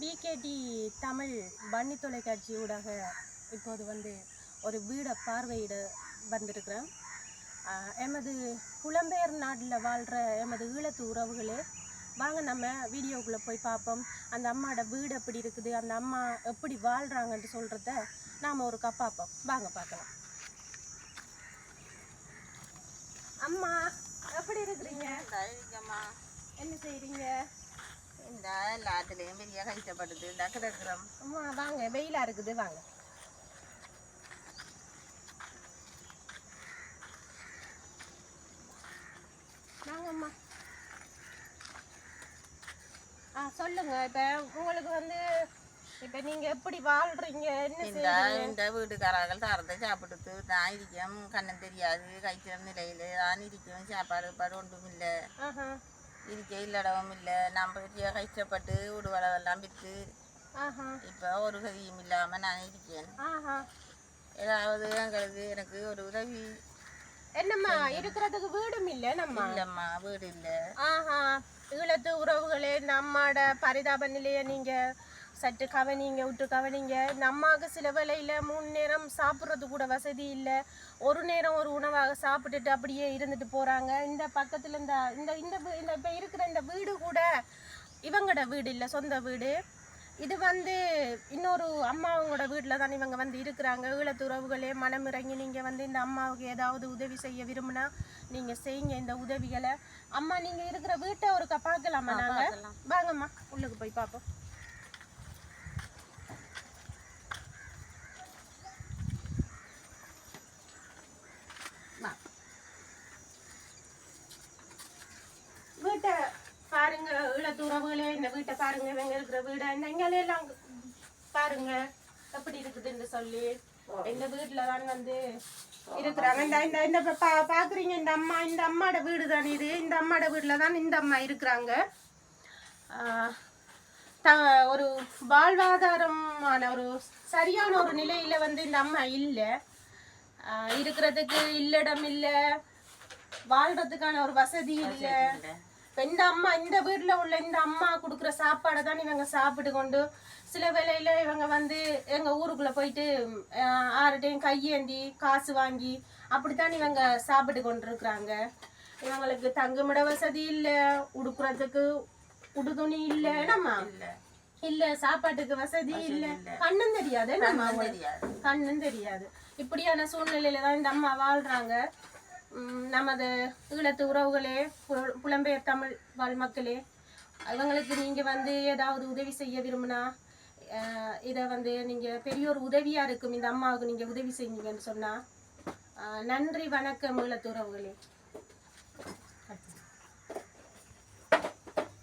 PKD Tamil பன்னி தொலைக்காட்சி ஊடாக இப்போது வந்து ஒரு வீடை பார்வையிட வந்திருக்கிறேன். எமது புலம்பெயர் நாட்டில் வாழ்கிற எமது ஈழத்து உறவுகளே வாங்க நம்ம வீடியோக்குள்ளே போய் பார்ப்போம். அந்த அம்மாவோட வீடு எப்படி இருக்குது அந்த அம்மா எப்படி வாழ்கிறாங்கன்னு சொல்கிறத நாம் ஒரு பார்ப்போம். வாங்க பார்க்கலாம். அம்மா எப்படி இருக்கிறீங்க? என்ன செய்கிறீங்க இந்த எல்லாத்துலேயும் பெரிய கஷ்டப்படுது. இந்த கிடக்குறோம். அம்மா வாங்க வெயிலாக இருக்குது வாங்க. வாங்கம்மா. ஆ சொல்லுங்க. இப்போ உங்களுக்கு வந்து இப்போ நீங்கள் எப்படி வாழ்றீங்க? என்ன இந்த இந்த வீட்டுக்காரர்கள் தரத்தை சாப்பிடுத்து நான் இருக்கேன். கண்ணன் தெரியாது. கைச்சிடம் நிலையில் நான் இருக்கேன். சாப்பாடு பாடு ஒன்றும் இல்லை. ஆஹா. இருக்க இல்லடவும் இல்லை. நம்ம பெரிய கஷ்டப்பட்டு வீடு வளவெல்லாம் விற்று இப்போ ஒரு கதியும் இல்லாமல் நான் இருக்கேன். ஆஹா. ஏதாவது எங்களுக்கு எனக்கு ஒரு உதவி என்னம்மா இருக்கிறதுக்கு வீடும் இல்லை நம்ம? இல்லைம்மா வீடு இல்லை. ஆஹா. ஈழத்து உறவுகளே இந்த அம்மாட பரிதாப நிலையை நீங்க சற்று கவனிங்க விட்டு கவனிங்க அம்மாவுக்கு சில வேளையில மூணு நேரம் சாப்பிட்றது கூட வசதி இல்லை. ஒரு நேரம் ஒரு உணவாக சாப்பிட்டுட்டு அப்படியே இருந்துட்டு போறாங்க. இந்த பக்கத்துல இந்த இந்த இந்த வீ- இந்த இப்போ இருக்கிற இந்த வீடு கூட இவங்களோட வீடு இல்லை சொந்த வீடு. இது வந்து இன்னொரு அம்மாவங்களோட வீட்டில் தான் இவங்க வந்து இருக்கிறாங்க. ஈழத்து உறவுகளே மனம் இறங்கி நீங்கள் வந்து இந்த அம்மாவுக்கு ஏதாவது உதவி செய்ய விரும்பினா நீங்கள் செய்யுங்க இந்த உதவிகளை. அம்மா நீங்கள் இருக்கிற வீட்டை ஒருக்கா பார்க்கலாமா நாங்கள். வாங்கம்மா உள்ளுக்கு போய் பார்ப்போம் வா. வீட்டை பாருங்க உறவுகளே இந்த வீட்டை பாருங்க இவங்க இருக்கிற வீடை இந்த இங்கே எல்லாம் பாருங்க எப்படி இருக்குதுன்னு சொல்லி இந்த வீட்டுல தான் வந்து இருக்கிறாங்க இந்த இந்த இந்த பா- பாக்குறீங்க இந்த அம்மா இந்த அம்மாட வீடு தான் இது இந்த அம்மாட வீட்டுல தான் இந்த அம்மா இருக்கிறாங்க த- ஒரு வாழ்வாதாரமான ஒரு சரியான ஒரு நிலையில வந்து இந்த அம்மா இல்லை இருக்கிறதுக்கு இல்லடம் இல்லை வாழ்றதுக்கான ஒரு வசதி இல்லை இந்த அம்மா இந்த வீட்ல உள்ள இந்த அம்மா கொடுக்குற சாப்பாடை தான் இவங்க சாப்பிட்டு கொண்டு சில வேளையில இவங்க வந்து எங்க ஊருக்குள்ள போயிட்டு யார்கிட்டயும் கையேந்தி காசு வாங்கி அப்படித்தான் இவங்க சாப்பிட்டு கொண்டு இருக்கிறாங்க இவங்களுக்கு தங்குமிட வசதி இல்ல உடுக்குறதுக்கு உடுதுணி இல்ல நம்ம இல்லை இல்ல சாப்பாட்டுக்கு வசதி இல்ல. கண்ணும் தெரியாது. கண்ணும் தெரியாது. இப்படியான சூழ்நிலையில தான் இந்த அம்மா வாழ்றாங்க. நமது ஈழத்து உறவுகளே புலம்பெயர் தமிழ் வாழ் மக்களே இவங்களுக்கு நீங்கள் வந்து ஏதாவது உதவி செய்ய விரும்பினா இதை வந்து நீங்கள் பெரிய ஒரு இருக்கும் இந்த அம்மாவுக்கு நீங்கள் உதவி செய்வீங்கன்னு சொன்னால் நன்றி வணக்கம் ஈழத்து உறவுகளே.